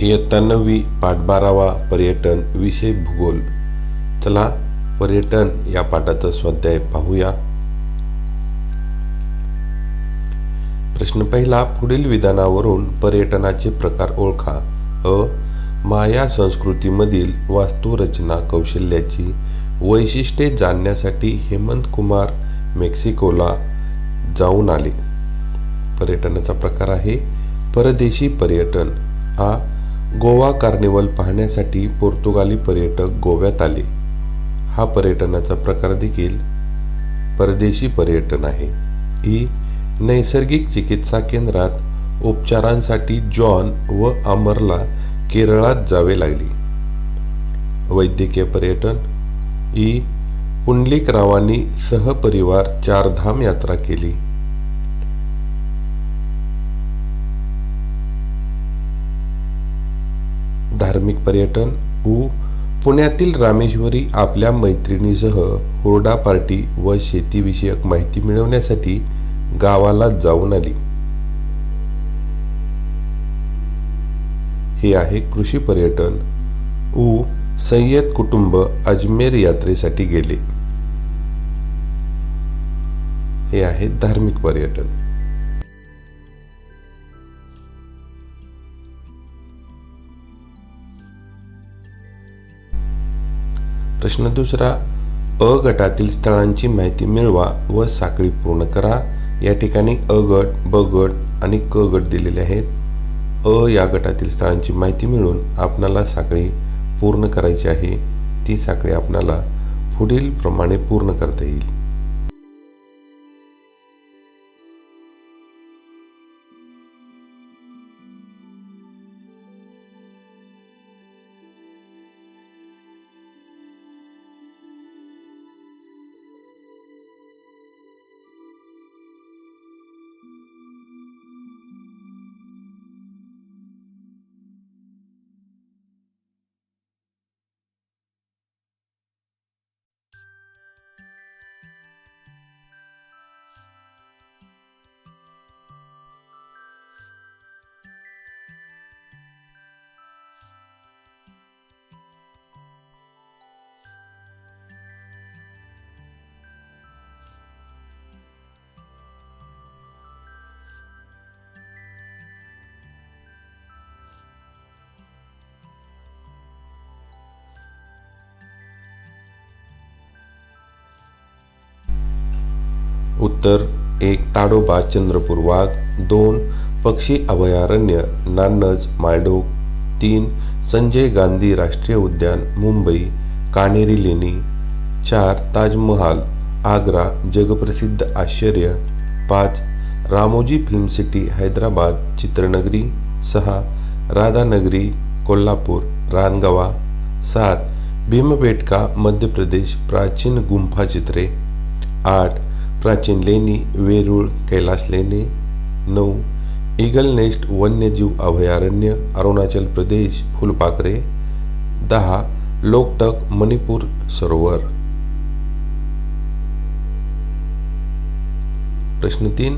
इयत्ता नववी पाठ बारावा पर्यटन विषय भूगोल. चला पर्यटन या पाठाचा स्वाध्याय पाहूया. प्रश्न पहिला पुढील विधानावरून पर्यटनाचे प्रकार ओळखा. अ. माया संस्कृतीमधील वास्तुरचना कौशल्याची वैशिष्ट्ये जाणण्यासाठी हेमंत कुमार मेक्सिकोला जाऊन आले. पर्यटनाचा प्रकार आहे परदेशी पर्यटन. हा गोवा कार्निवल पाहण्यासाठी पोर्तुगाली पर्यटक गोव्यात आले. हा पर्यटनाचा प्रकार देखील परदेशी पर्यटन आहे. ही नैसर्गिक चिकित्सा केंद्रात उपचारांसाठी जॉन व अमरला केरळात जावे लागले. वैद्यकीय पर्यटन ई पुंडलिकरावांनी सहपरिवार चारधाम यात्रा केली. धार्मिक पर्यटन उ पुण्यातील रामेश्वरी आपल्या मैत्रिणीसह हुरडा पार्टी व शेतीविषयक माहिती मिळवण्यासाठी गावाला जाऊन आली. हे आहे कृषी पर्यटन उ सय्यद कुटुंब अजमेर यात्रेसाठी गेले. हे आहे धार्मिक पर्यटन. प्रश्न दुसरा अ गटातील स्थळांची माहिती मिळवा व साखळी पूर्ण करा. या ठिकाणी अ गट ब गट आणि क गट दिलेले आहेत. अ या गटातील स्थळांची माहिती मिळून आपणाला साखळी पूर्ण करायची आहे. ती साखळी आपणाला पुढील प्रमाणे पूर्ण करता येईल. उत्तर एक ताडोबा चंद्रपूर वाघ दोन पक्षी अभयारण्य नान्नज मायडोक तीन संजय गांधी राष्ट्रीय उद्यान मुंबई कानेरी लेणी चार ताजमहाल आग्रा जगप्रसिद्ध आश्चर्य पाच रामोजी फिल्म सिटी हैदराबाद चित्रनगरी सहा राधानगरी कोल्हापूर रानगवा सात भीमबेटका मध्य प्रदेश प्राचीन गुंफा चित्रे आठ प्राचीन लेणी वेरूळ कैलास लेणी नऊ ईगल नेस्ट वन्यजीव अभयारण्य अरुणाचल प्रदेश फुलपाखरे दहा लोकटक मणिपूर सरोवर. प्रश्न तीन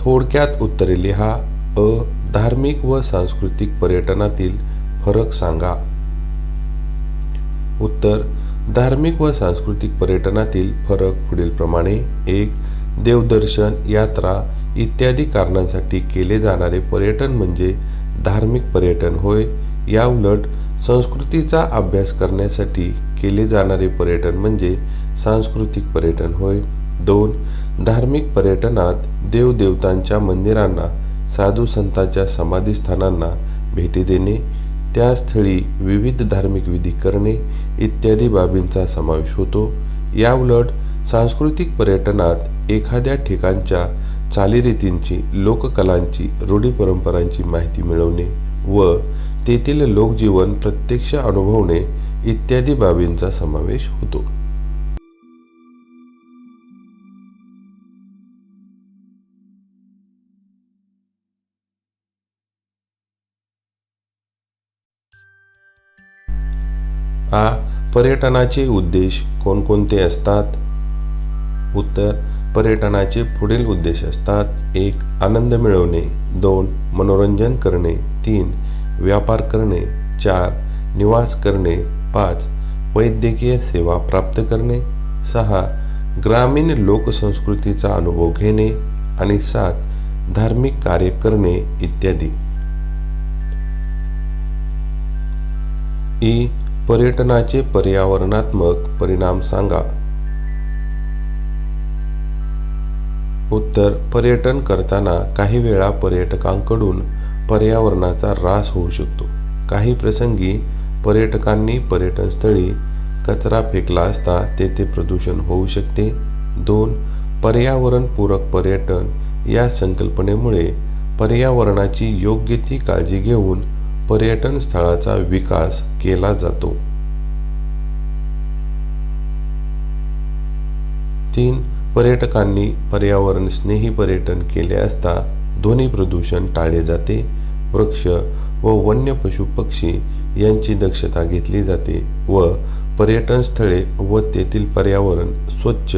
थोडक्यात उत्तरे लिहा. अ धार्मिक व सांस्कृतिक पर्यटनातील फरक सांगा. उत्तर धार्मिक व सांस्कृतिक पर्यटनातील फरक पुढीलप्रमाणे एक देवदर्शन यात्रा इत्यादी कारणांसाठी केले जाणारे पर्यटन म्हणजे धार्मिक पर्यटन होय. या उलट संस्कृतीचा अभ्यास करण्यासाठी केले जाणारे पर्यटन म्हणजे सांस्कृतिक पर्यटन होय. दोन धार्मिक पर्यटनात देवदेवतांच्या मंदिरांना साधू संतांच्या समाधीस्थानांना भेटी देणे त्या स्थळी विविध धार्मिक विधी करणे इत्यादी बाबींचा समावेश होतो. याउलट सांस्कृतिक पर्यटनात एखाद्या ठिकाणच्या चालीरीतींची लोककलांची रूढी परंपरांची माहिती मिळवणे व तेथील लोकजीवन प्रत्यक्ष अनुभवणे इत्यादी बाबींचा समावेश होतो. हा पर्यटनाचे उद्देश कोणकोणते असतात? उत्तर पर्यटनाचे पुढील उद्देश असतात. एक आनंद मिळवणे. दोन मनोरंजन करणे. तीन व्यापार करणे. चार निवास करणे. पाच वैद्यकीय सेवा प्राप्त करणे. सहा ग्रामीण लोकसंस्कृतीचा अनुभव घेणे. आणि सात धार्मिक कार्य करणे इत्यादी. ई पर्यटनाचे पर्यावरणात्मक परिणाम सांगा. उत्तर पर्यटन करताना काही वेळा पर्यटकांकडून पर्यावरणाचा ऱ्हास होऊ शकतो. काही प्रसंगी पर्यटकांनी पर्यटनस्थळी कचरा फेकला असता तेथे प्रदूषण होऊ शकते. दोन पर्यावरणपूरक पर्यटन या संकल्पनेमुळे पर्यावरणाची योग्य ती काळजी घेऊन पर्यटन स्थळाचा विकास केला जातो. तीन पर्यटकांनी पर्यावरण स्नेही पर्यटन केले असता ध्वनी प्रदूषण टाळले जाते. वृक्ष व वन्य पशु पक्षी यांची दक्षता घेतली जाते व पर्यटन स्थळे व तेथील पर्यावरण स्वच्छ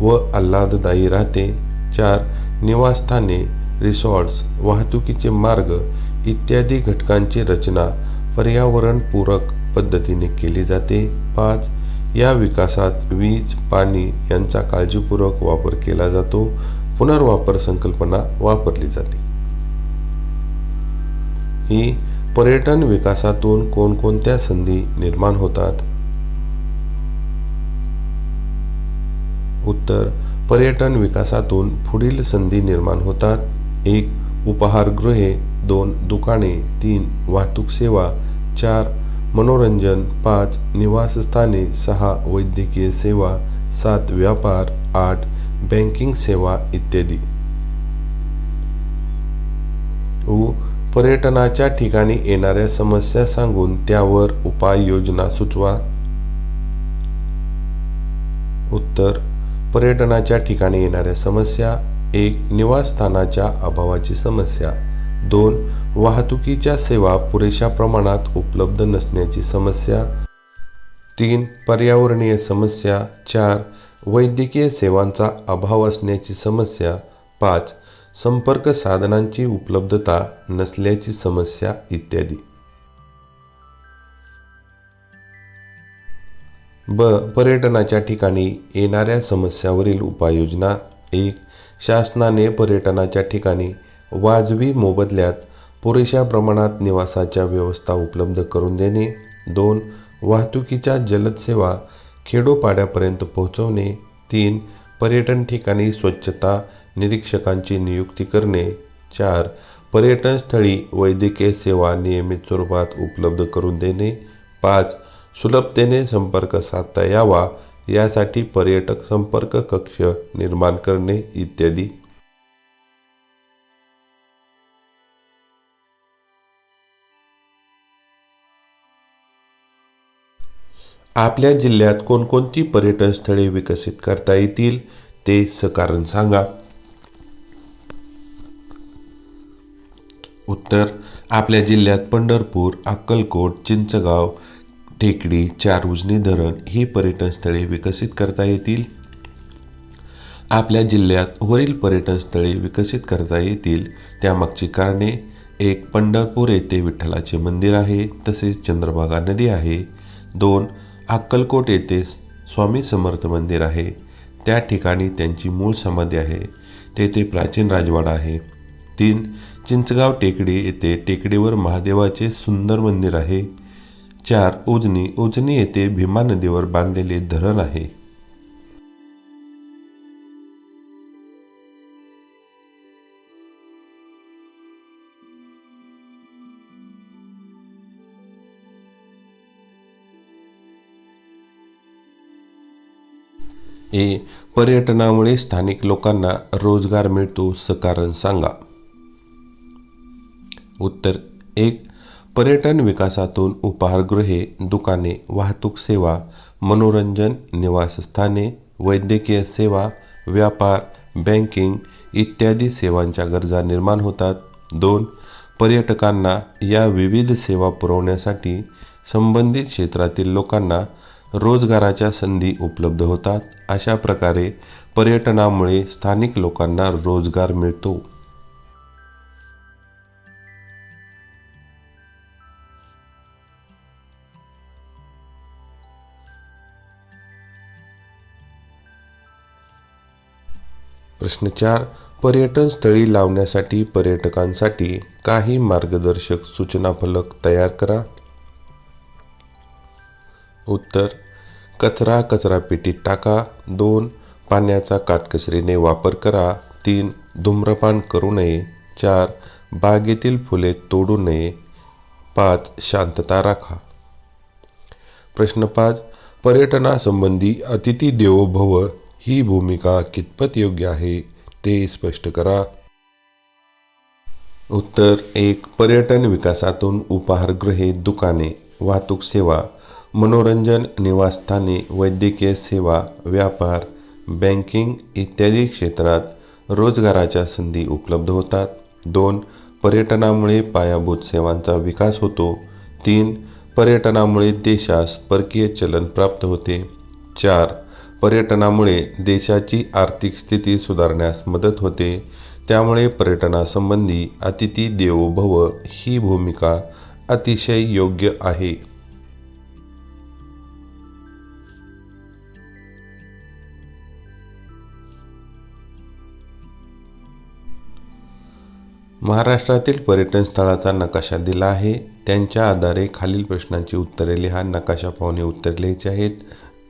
व आल्हाददायी राहते. चार निवासस्थाने रिसॉर्ट्स वाहतुकीचे मार्ग इत्यादी घटकांची रचना पर्यावरणपूरक पद्धतीने केली जाते. पाच या विकासात वीज पाणी यांचा काळजीपूर्वक वापर केला जातो. पुनर्वापर संकल्पना वापरली जाते. ही पर्यटन विकासातून कोणकोणत्या संधी निर्माण होतात? उत्तर पर्यटन विकासातून पुढील संधी निर्माण होतात. एक उपहारगृहे दोन दुकाने तीन वाहतूक सेवा चार मनोरंजन पाच निवासस्थाने सहा वैद्यकीय सेवा सात व्यापार आठ बँकिंग सेवा इत्यादी. उ पर्यटनाच्या ठिकाणी येणाऱ्या समस्या सांगून त्यावर उपाययोजना सुचवा. उत्तर पर्यटनाच्या ठिकाणी येणाऱ्या समस्या. एक निवासस्थानाच्या अभावाची समस्या. दोन वाहतुकीच्या सेवा पुरेशा प्रमाणात उपलब्ध नसण्याची समस्या. तीन पर्यावरणीय समस्या. चार वैद्यकीय सेवांचा अभाव असण्याची समस्या. पाच संपर्क साधनांची उपलब्धता नसल्याची समस्या इत्यादी. ब पर्यटनाच्या ठिकाणी येणाऱ्या समस्यावरील उपाययोजना. एक शासनाने पर्यटनाच्या ठिकाणी वाजवी मोबदल्यात पुरेशा प्रमाणात निवासाच्या व्यवस्था उपलब्ध करून देणे. दोन वाहतुकीच्या जलद सेवा खेडोपाड्यापर्यंत पोहोचवणे. तीन पर्यटन ठिकाणी स्वच्छता निरीक्षकांची नियुक्ती करणे. चार पर्यटनस्थळी वैद्यकीय सेवा नियमित स्वरूपात उपलब्ध करून देणे. पाच सुलभतेने संपर्क साधता यावा यासाठी पर्यटक संपर्क कक्ष निर्माण करणे इत्यादी. आपल्या जिल्ह्यात कोणकोणती पर्यटन स्थळे विकसित करता येतील ते सकारण सांगा. उत्तर आपल्या जिल्ह्यात पंढरपूर अक्कलकोट चिंचगाव टेकडी चार उजनी धरण ही पर्यटन स्थळे विकसित करता येतील. आपल्या जिल्ह्यात वरील पर्यटन स्थळे विकसित करता येतील त्यामागची कारणे एक पंढरपूर येथे विठ्ठलाचे मंदिर आहे तसेच चंद्रभागा नदी आहे. दोन अक्कलकोट येथे स्वामी समर्थ मंदिर आहे. त्या ठिकाणी त्यांची मूळ समाधी आहे. तेथे प्राचीन राजवाडा आहे. तीन चिंचगाव टेकडी येथे टेकडीवर महादेवाचे सुंदर मंदिर आहे. चार उजनी उजनी येथे भीमा नदीवर बांधलेले धरण आहे. ए पर्यटनामुळे स्थानिक लोकांना रोजगार मिळतो सकारण सांगा. उत्तर एक पर्यटन विकासातून उपहारगृहे दुकाने वाहतूक सेवा मनोरंजन निवासस्थाने वैद्यकीय सेवा व्यापार बँकिंग इत्यादी सेवांच्या गरजा निर्माण होतात. दोन पर्यटकांना या विविध सेवा पुरवण्यासाठी संबंधित क्षेत्रातील लोकांना रोजगाराच्या संधी उपलब्ध होतात. अशा प्रकारे पर्यटनामुळे स्थानिक लोकांना रोजगार मिळतो. प्रश्न चार. पर्यटन स्थळी लावण्यासाठी पर्यटकांसाठी काही मार्गदर्शक सूचना फलक तयार करा. उत्तर कचरा कचरा पेटीत टाका. दोन पाण्याचा काटकसरीने वापर करा. तीन धूम्रपान करू नये. चार बागेतील फुले तोडू नये. पाच शांतता राखा. प्रश्न पाच पर्यटनासंबंधी अतिथी देवो भव ही भूमिका कितपत योग्य आहे ते स्पष्ट करा. उत्तर एक पर्यटन विकासातून उपाहारगृहे दुकाने वाहतूक सेवा. मनोरंजन निवासस्थाने वैद्यकीय सेवा व्यापार बँकिंग इत्यादी क्षेत्रात रोजगाराच्या संधी उपलब्ध होतात. दोन पर्यटनामुळे पायाभूत सेवांचा विकास होतो. तीन पर्यटनामुळे देशास परकीय चलन प्राप्त होते. चार पर्यटनामुळे देशाची आर्थिक स्थिती सुधारण्यास मदत होते. त्यामुळे पर्यटनासंबंधी अतिथी देवो भव ही भूमिका अतिशय योग्य आहे. महाराष्ट्रातील पर्यटन स्थळाचा नकाशा दिला आहे. त्यांच्या आधारे खालील प्रश्नांची उत्तरे लिहा. नकाशा पाहुणे उत्तर लिहायचे आहेत.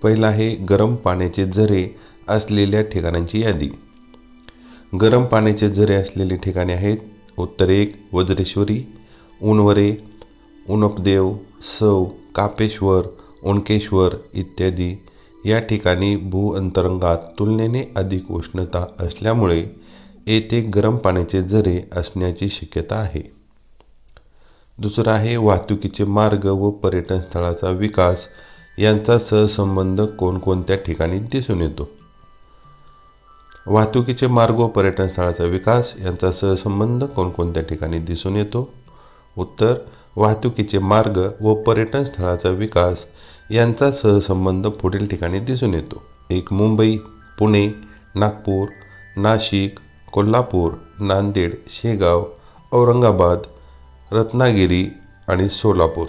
पहिला आहे गरम पाण्याचे झरे असलेल्या ठिकाणांची यादी. गरम पाण्याचे झरे असलेली ठिकाणे आहेत. उत्तर एक वज्रेश्वरी. उनवरे उनपदेव सौ कापेश्वर ओणकेश्वर इत्यादी. या ठिकाणी भूअंतरंगात तुलनेने अधिक उष्णता असल्यामुळे येथे गरम पाण्याचे झरे असण्याची शक्यता आहे. दुसरं आहे वाहतुकीचे मार्ग व पर्यटन स्थळाचा विकास. यांचा सहसंबंध कोणकोणत्या ठिकाणी दिसून येतो? वाहतुकीचे मार्ग व पर्यटन स्थळाचा विकास. यांचा सहसंबंध कोणकोणत्या ठिकाणी दिसून येतो? उत्तर वाहतुकीचे मार्ग व पर्यटन स्थळाचा विकास. यांचा सहसंबंध पुढील ठिकाणी दिसून येतो. एक मुंबई पुणे नागपूर नाशिक कोल्हापूर नांदेड शेगाव औरंगाबाद रत्नागिरी आणि सोलापूर.